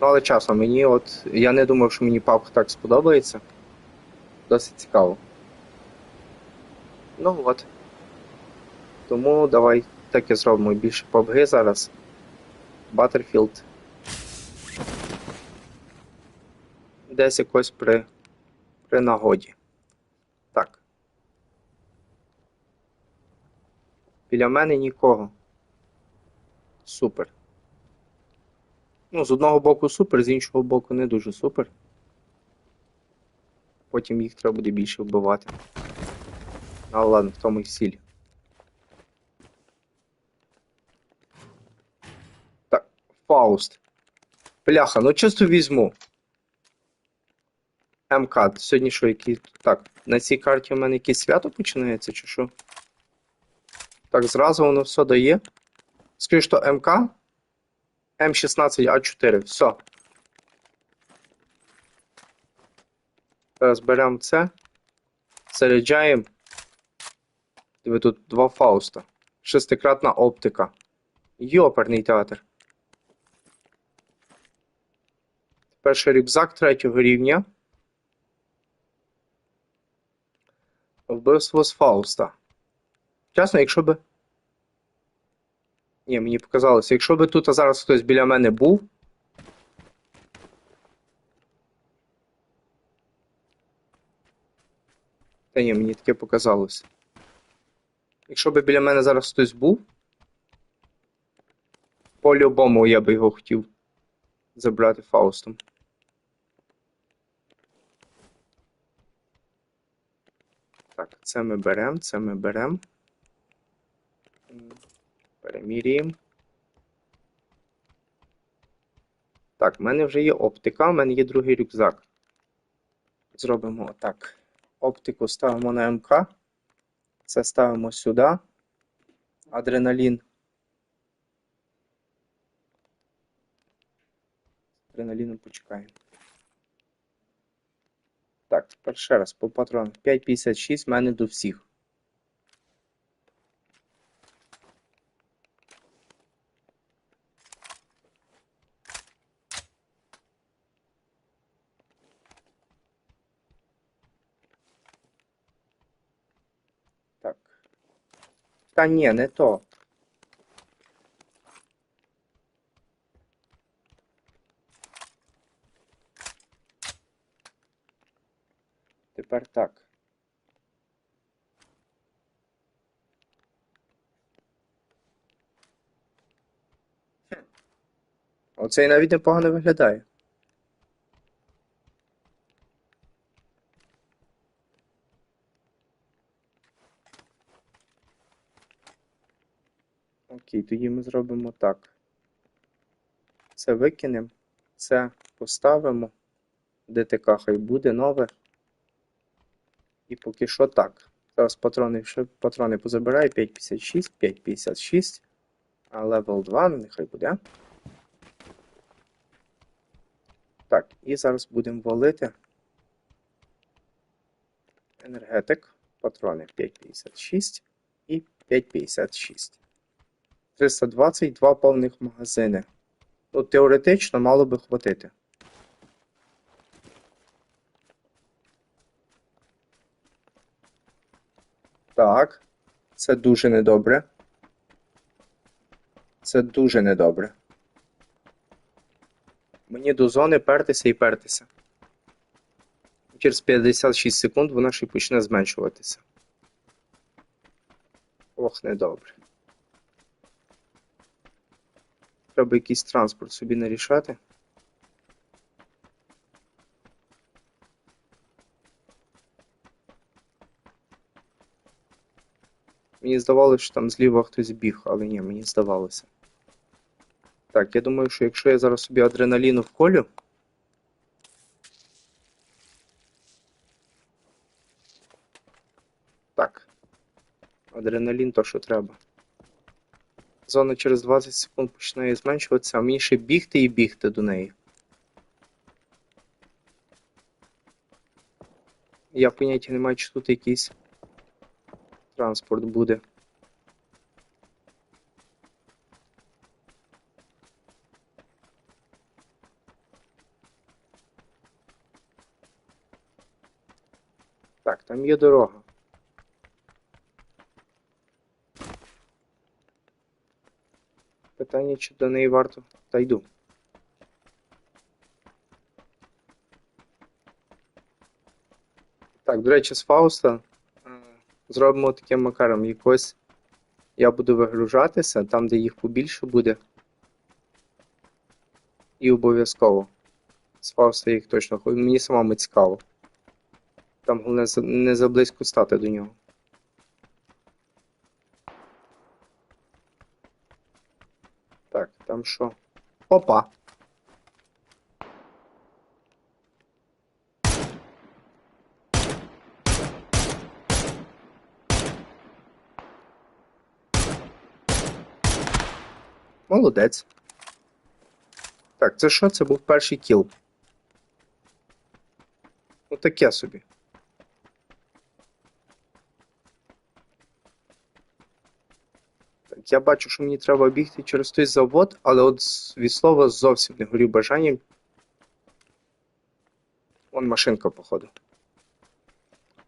Ну, але чесно, мені от. Я не думав, що мені PUBG так сподобається. Досить цікаво. Ну от. Тому давай так і зробимо більше PUBG зараз. Battlefield. Десь якось при, при нагоді. Так. Біля мене нікого. Супер. Ну, з одного боку супер, з іншого боку не дуже супер. Потім їх треба буде більше вбивати. Але ладно, в тому й сіль. Так, Фауст. Бляха, ну чисто візьму. МК, сьогодні що, які. Так, на цій карті у мене якесь свято починається, чи що? Так, зразу воно все дає. Скажи, що МК? М16А4, все. Зараз беремо це. Заряджаємо. Диви, тут два Фауста. Шестикратна оптика. Йоперний театр. Перший рюкзак третього рівня. Вбивство з Фауста. Чесно, якщо би. Ні, мені показалося, якщо би тут зараз хтось біля мене був. Та ні, мені таке показалося. Якщо би біля мене зараз хтось був. По-любому я би його хотів забрати Фаустом. Так, це ми беремо, це ми беремо. Перемірюємо. Так, в мене вже є оптика, в мене є другий рюкзак. Зробимо отак. Оптику ставимо на МК. Це ставимо сюди. Адреналін. Адреналіном почекаємо. Так, ще раз по патронах. 5,56 в мене до всіх. Так. Та ні, не то. Тепер так. Оцей навіть непогано виглядає. Окей, тоді ми зробимо так. Це викинемо, це поставимо. ДТК хай буде нове. І поки що так. Зараз патрони патрони позабираю. 5,56, 5,56. А левел 2, нехай буде. Так, і зараз будемо валити. Енергетик. Патрони 5,56 і 5,56. 322 повних магазини. Ну, теоретично мало би хватити. Так, це дуже недобре. Це дуже недобре. Мені до зони пертися і пертися. Через 56 секунд вона ще почне зменшуватися. Ох, недобре. Треба якийсь транспорт собі нарішати. Мені здавалося, що там зліва хтось біг, але ні, мені здавалося. Так, я думаю, що якщо я зараз собі адреналіну вколю. Так. Адреналін то, що треба зона через 20 секунд починає зменшуватися, а мені ще бігти і бігти до неї. Я поняття не маю, чи тут якийсь транспорт буде. Так, там є дорога. Питання, чи до неї варто. Та йду. Так, до речі, з Фауста е, зробимо таким макаром. Якось я буду вигружатися там, де їх побільше буде. І обов'язково. З Фауста їх точно. Мені самому цікаво. Там головне не заблизько стати до нього. Так, там що? Опа! Молодець. Так, це що? Це був перший кіл. Ну таке собі. Я бачу, що мені треба бігти через той завод, але от від слова зовсім не горів бажанням. Вон машинка, походу.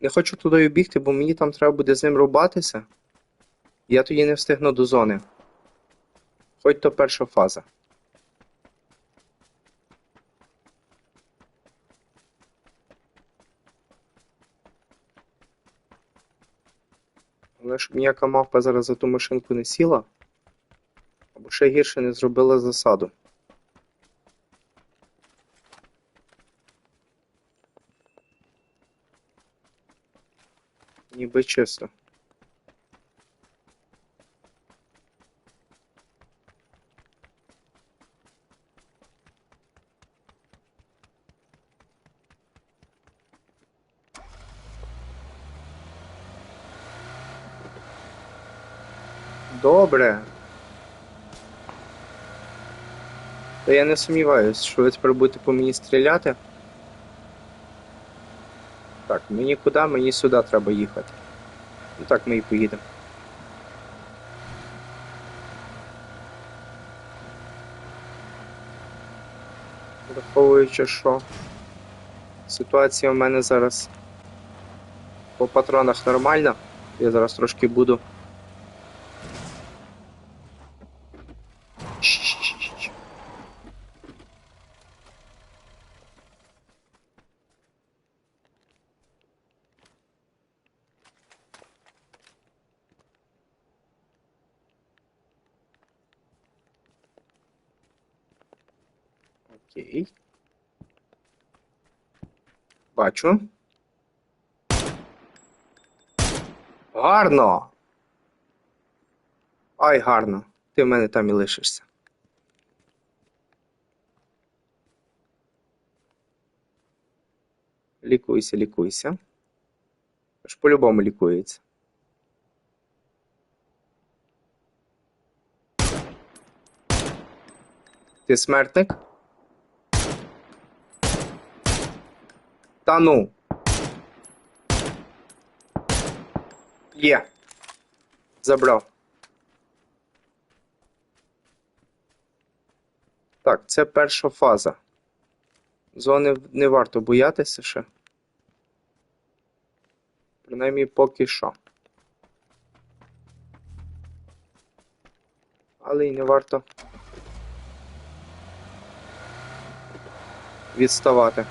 Не хочу туди бігти, бо мені там треба буде з ним рубатися. Я тоді не встигну до зони. Хоч то перша фаза. Але щоб ніяка мавпа зараз за ту машинку не сіла, або ще гірше не зробила засаду. Ніби чисто. Добре. Та я не сумніваюсь, що ви тепер будете по мені стріляти. Так, мені куди? Мені сюди треба їхати. Ну так ми і поїдемо. Враховуючи, що ситуація в мене зараз по патронах нормальна, я зараз трошки буду. Окей. Бачу. Гарно. Ай, гарно. Ти в мене там і лишишся. Лікуйся, лікуйся. Ж по-любому лікується. Ти смертник? Та ну. Є. Забрав. Так, це перша фаза. Зони не варто боятися ще. Принаймні поки що. Але й не варто відставати.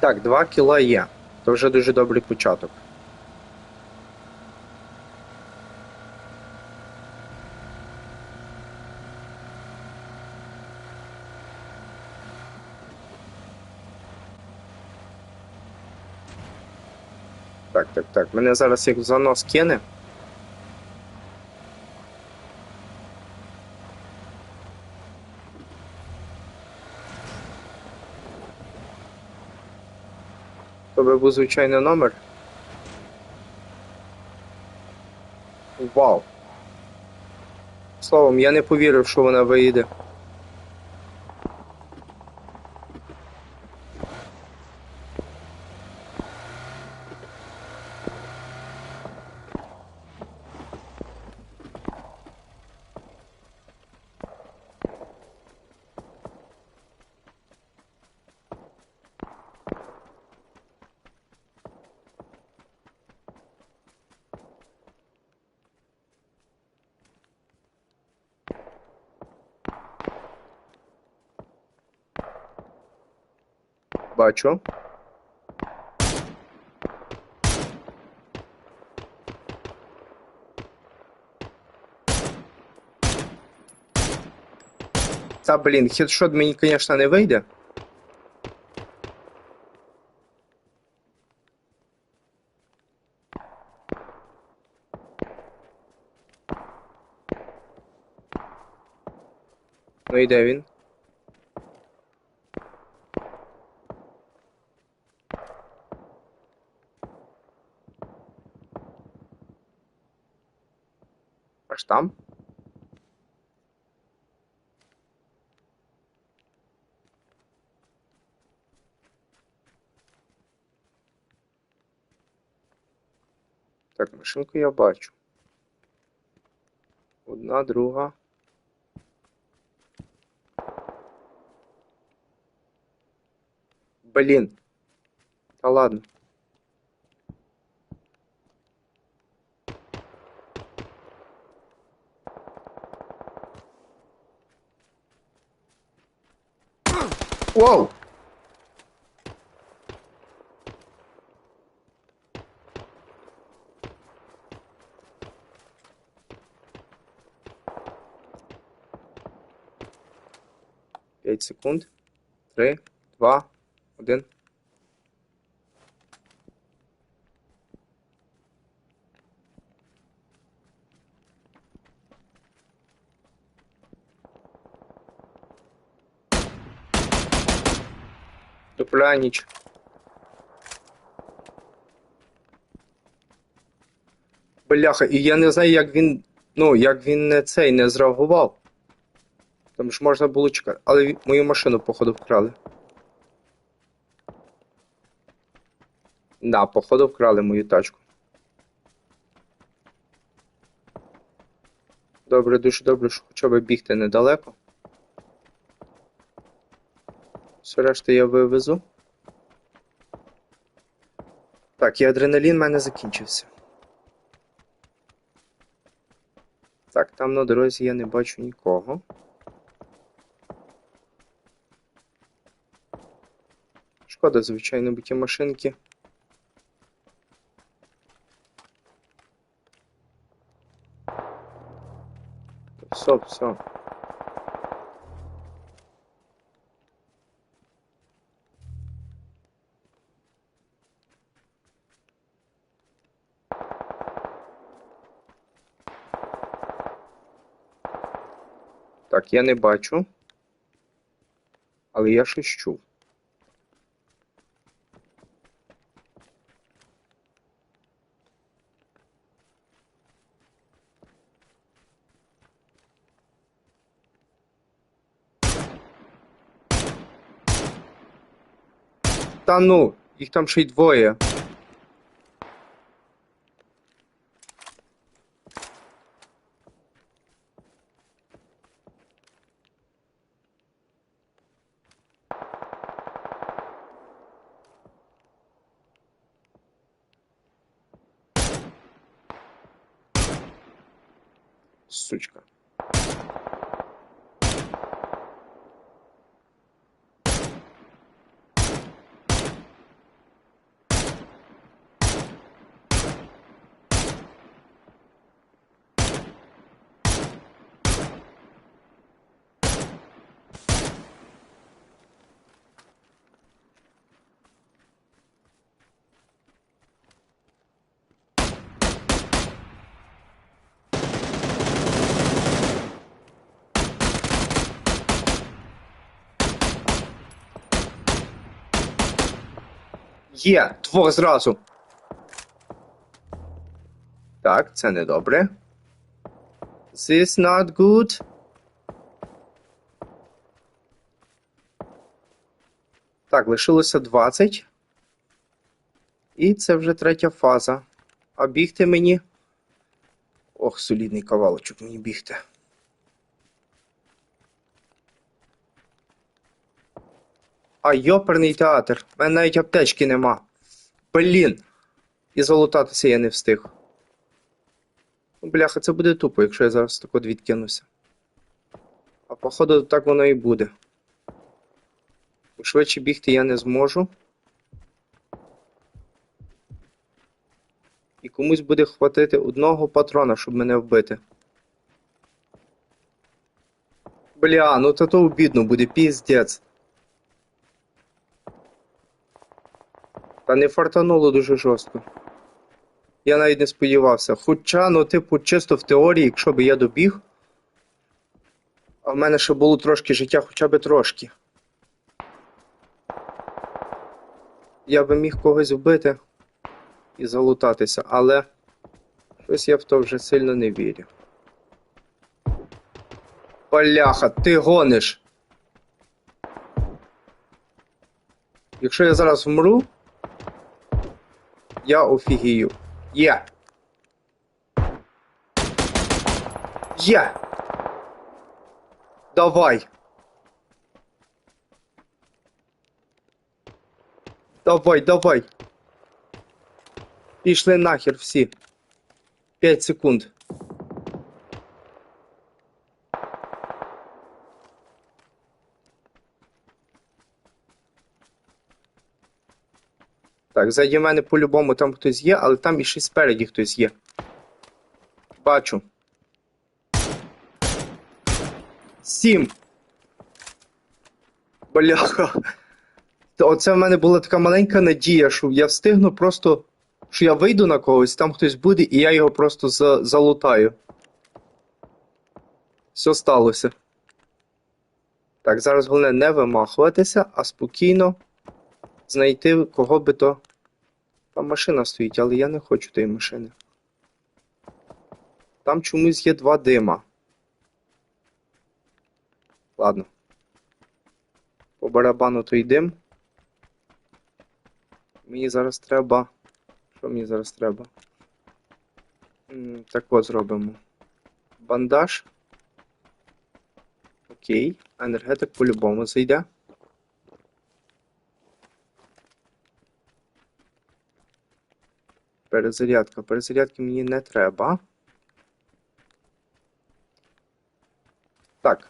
Так, 2 кіла є. Це вже дуже добрий початок. Так. Мене зараз в занос кине. То би був звичайний номер. Вау. Словом, я не повірив, що вона виїде. Бачу. Та, блін, хедшот мені, звісно, не вийде. Ну і де він? Так, машинку я бачу. Одна, друга. Блін. Та ладно. Вау! 5 секунд. 3, 2, 1. Топляніч. Бляха, і я не знаю, як він. Ну, як він не цей не зреагував. Там ж можна було чекати. Але мою машину, походу, вкрали. Да, походу вкрали мою тачку. Добре, дуже добре, що хоча б бігти недалеко. Все решта я вивезу. Так, і адреналін в мене закінчився. Так, там на дорозі я не бачу нікого. Шкода, звичайно, бо ті машинки. Все, все. Так, я не бачу. Але я щось чув. Та ну, їх там ще й двоє. Є, двох зразу. Так, це не добре. This not good. Так, лишилося 20. І це вже третя фаза. А бігти мені. Ох, солідний кавалочок мені бігти. А йоперний театр. У мене навіть аптечки нема. Блін. І залутатися я не встиг. Ну, Бляха, це буде тупо, якщо я зараз так от відкинуся. А походу так воно і буде. Швидше бігти я не зможу. І комусь буде хватити одного патрона, щоб мене вбити. Бля, ну то то обідно буде, піздець. Та не фартануло дуже жорстко. Я навіть не сподівався. Хоча, ну, типу, чисто в теорії, якщо б я добіг. А в мене ще було трошки життя, хоча б трошки. Я би міг когось вбити і залутатися, але щось я в то вже сильно не вірю. Бляха, ти гониш. Якщо я зараз вмру, я офігію. Є. Є. Давай. Давай, давай. Пішли нахер всі. 5 секунд. Так, ззаді мене по-любому там хтось є, але там і ще спереді хтось є. Бачу. Сім. Бляха. Оце в мене була така маленька надія, що я встигну просто, що я вийду на когось, там хтось буде, і я його просто за, залутаю. Все сталося. Так, зараз головне не вимахуватися, а спокійно знайти кого би то. Там машина стоїть, але я не хочу тієї машини. Там чомусь є два дима. Ладно. По барабану той дим. Мені зараз треба. Що мені зараз треба? Так от зробимо. Бандаж. Окей. Енергетик по-любому зайде. Перезарядка. Перезарядки мені не треба. Так.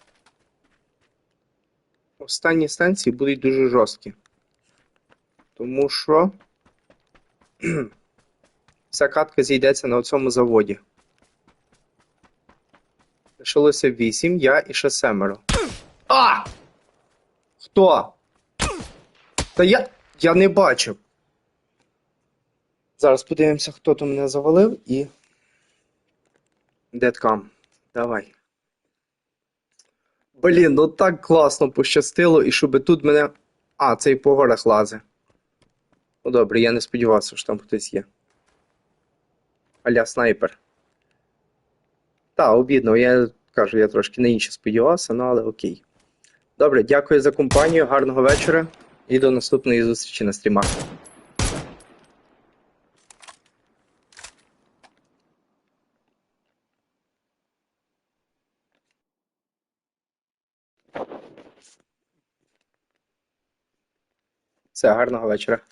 Останні станції будуть дуже жорсткі. Тому що вся катка зійдеться на цьому заводі. Лишилося 8, я і ще семеро. А! Хто? Та я. Я не бачив. Зараз подивимося, хто там мене завалив і. Деткам. Давай. Блін, ну так класно пощастило, і щоб тут мене. А, цей по горах лазе. Ну добре, я не сподівався, що там хтось є. Аля снайпер. Та, обідно, я кажу, я трошки на інше сподівався, ну але окей. Добре, дякую за компанію, гарного вечора і до наступної зустрічі на стрімах. Все, гарного вечора.